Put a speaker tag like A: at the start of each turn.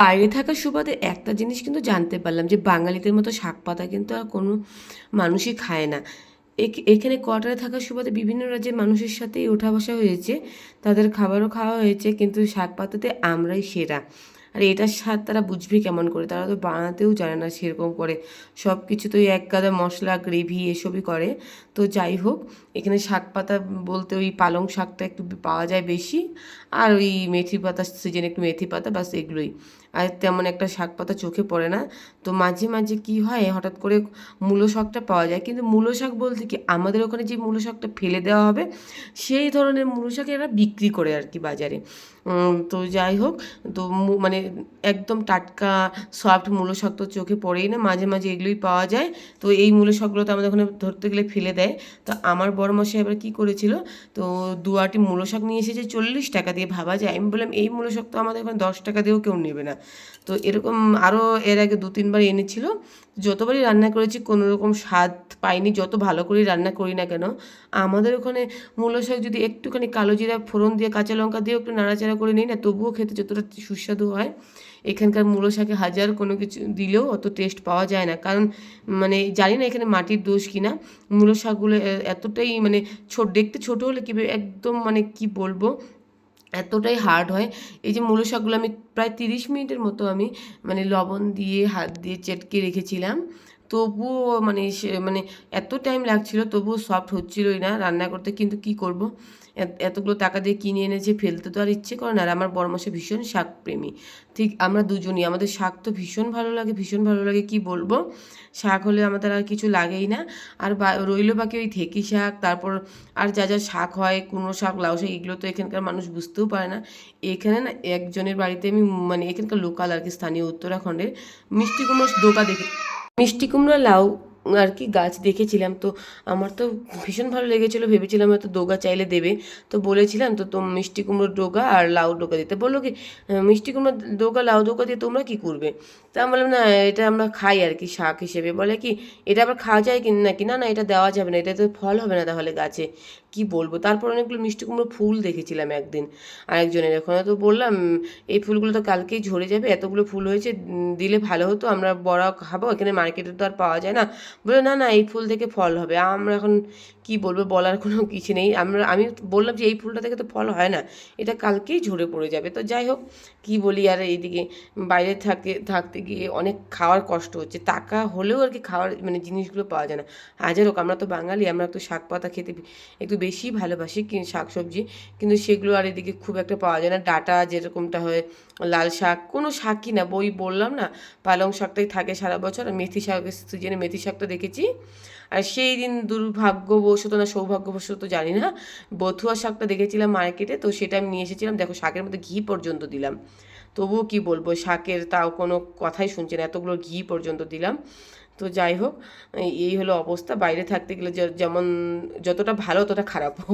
A: বাইরে থাকার সুবাদে একটা জিনিস কিন্তু জানতে পারলাম যে বাঙালিদের মতো শাক পাতা কিন্তু আর কোনো মানুষই খায় না। এখ- এখানে কোয়ার্টারে থাকার সুবাদে বিভিন্ন রাজ্যের মানুষের সাথেই ওঠা বসা হয়েছে, তাদের খাবারও খাওয়া হয়েছে, কিন্তু শাক পাতাতে আমরাই সেরা। আর এটার স্বাদ তারা বুঝবে কেমন করে? তারা তো বানাতেও জানে না সেরকম করে। সব কিছু তো এক গাদা মশলা, গ্রেভি এসবই করে। তো যাই হোক, এখানে শাক পাতা বলতে ওই পালং শাকটা একটু পাওয়া যায় বেশি, আর ওই মেথি পাতা সিজনে একটু মেথি পাতা বাস এগুলোই। আর তেমন একটা শাক পাতা চোখে পড়ে না। তো মাঝে মাঝে কি হয়, হঠাৎ করে মূলো শাকটা পাওয়া যায়। কিন্তু মূলো শাক বলতে কি, আমাদের ওখানে যে মূলো শাকটা ফেলে দেওয়া হবে, সেই ধরনের মূলো শাক এরা বিক্রি করে আর কি বাজারে। তো যাই হোক, তো মানে একদম টাটকা সফট মূলো শাক তো চোখে পড়েই না, মাঝে মাঝে এগুলোই পাওয়া যায়। তো এই মূলো শাকগুলো তো আমাদের ওখানে ধরতে গেলে ফেলে দেয়। তো আমার বড় মশাই এবার কী করেছিল, তো দু আটি মূলো শাক নিয়ে এসেছে চল্লিশ টাকা দিয়ে। ভাবা যায়, আমি বললাম, এই মূলো শাক তো আমাদের ওখানে দশ টাকা দিয়েও কেউ নেবে না। তো এরকম আরও এর আগে দু, তিনবার এনেছিল। যতবারই রান্না করেছি কোনো রকম স্বাদ পাইনি, যত ভালো করেই রান্না করি না কেন, আমাদের ওখানে মূলো শাক যদি একটুখানি কালো জিরা ফোড়ন দিয়ে, কাঁচা লঙ্কা দিয়ে একটু নাড়াচাড়া করে নিই না, তবুও খেতে যতটা সুস্বাদু হয়, এখানকার মূলো শাকে হাজার কোনো কিছু দিলেও অত টেস্ট পাওয়া যায় না। কারণ মানে জানি না এখানে মাটির দোষ কিনা মূলো শাকগুলো এতটাই মানে ছোট দেখতে ছোট হলে কি একদম মানে কি বলব এতটাই হার্ড হয়। এই যে মূল শাকগুলো আমি প্রায় তিরিশ মিনিটের মতো আমি মানে লবণ দিয়ে, হাত দিয়ে চেটকে রেখেছিলাম। তবুও মানে মানে এত টাইম লাগছিল, তবুও সফট হচ্ছিলই না রান্না করতে, কিন্তু কি করব? এতগুলো টাকা দিয়ে কিনে এনেছে, ফেলতে তো আর ইচ্ছে করে না, আর আমার বড়মাসে ভীষণ শাক প্রেমী ঠিক আমরা দুজনই, আমাদের শাক তো ভীষণ ভালো লাগে, ভীষণ ভালো লাগে, কি বলব? শাক হলে আমাদের আর কিছু লাগেই না। আর রইল বাকি ওই ঢেকি শাক, তারপর আর যা যা শাক হয়, কুমড়ো শাক, লাউ শাক, এগুলো তো এখানকার মানুষ বুঝতেও পারে না। এখানে না একজনের বাড়িতে আমি মানে এখানকার লোকাল আর কি, স্থানীয় উত্তরাখণ্ডের মিষ্টি কুমড়োর দোকা দেখে মিষ্টি কুমড়ো, লাউ আর কি গাছ দেখেছিলাম। তো আমার তো ভীষণ ভালো লেগেছিলো, ভেবেছিলাম হয়তো ডোগা চাইলে দেবে। তো বলেছিলাম, তো তো মিষ্টি কুমড়োর ডোগা আর লাউ ডোগা দিতে। বলল কি মিষ্টি কুমড়োর ডোগা, লাউ ডোগা দিয়ে তোমরা কি করবে? তা আমি বললাম, না, এটা আমরা খাই আর কি, শাক হিসেবে। বলে কি, এটা আবার খাওয়া যায় কি, নাকি? না না, এটা দেওয়া যাবে না এটা তো ফল হবে না তাহলে গাছে। কি বলব? তারপর অনেকগুলো মিষ্টি কুমড়ো ফুল দেখেছিলাম একদিন। আরেকজনের ওখানে তো বললাম, এই ফুলগুলো তো কালকেই ঝরে যাবে, এতগুলো ফুল হয়েছে দিলে ভালো হতো, আমরা বড়া খাব, এখানে মার্কেটে তো আর পাওয়া যায় না। বলে না না, এই ফুল থেকে ফল হবে। আমরা এখন কি বলব, বলার কোনো কিছু নেই। আমরা, আমি বললাম যে, এই ফুলটা থেকে তো ফল হয় না, এটা কালকেই ঝরে পড়ে যাবে। তো যাই হোক, কি বলি, আর এইদিকে বাইরে থাকে, থাকতে গিয়ে অনেক খাওয়ার কষ্ট হচ্ছে। টাকা হলেও আর কি খাওয়ার মানে জিনিসগুলো পাওয়া যায় না। হাজার হোক, আমরা তো বাঙালি, আমরা একটু শাক পাতা খেতে একটু বেশি ভালোবাসি শাক সবজি কিন্তু সেগুলো আর এদিকে খুব একটা পাওয়া যায় না। ডাটা যেরকমটা হয়, লাল শাক, কোনো শাকই না। বই বললাম না, পালং শাকটাই থাকে সারা বছর। আর মেথি শাকের সিজনে মেথি শাকটা দেখেছি। আর সেই দিন দুর্ভাগ্যবশত না, সৌভাগ্যবশত জানি না, বথুয়া শাকটা দেখেছিলাম মার্কেটে, তো সেটা আমি নিয়ে এসেছিলাম। দেখো, শাকের মধ্যে ঘি পর্যন্ত দিলাম। তবুও কি বলব, শাকের তাও কোনো কথাই শুনছে না, এতগুলো ঘি পর্যন্ত দিলাম। তো যাই হোক এই- হলো অবস্থা। বাইরে থাকতে গেলে যেমন যতটা ভালো ততটা খারাপও।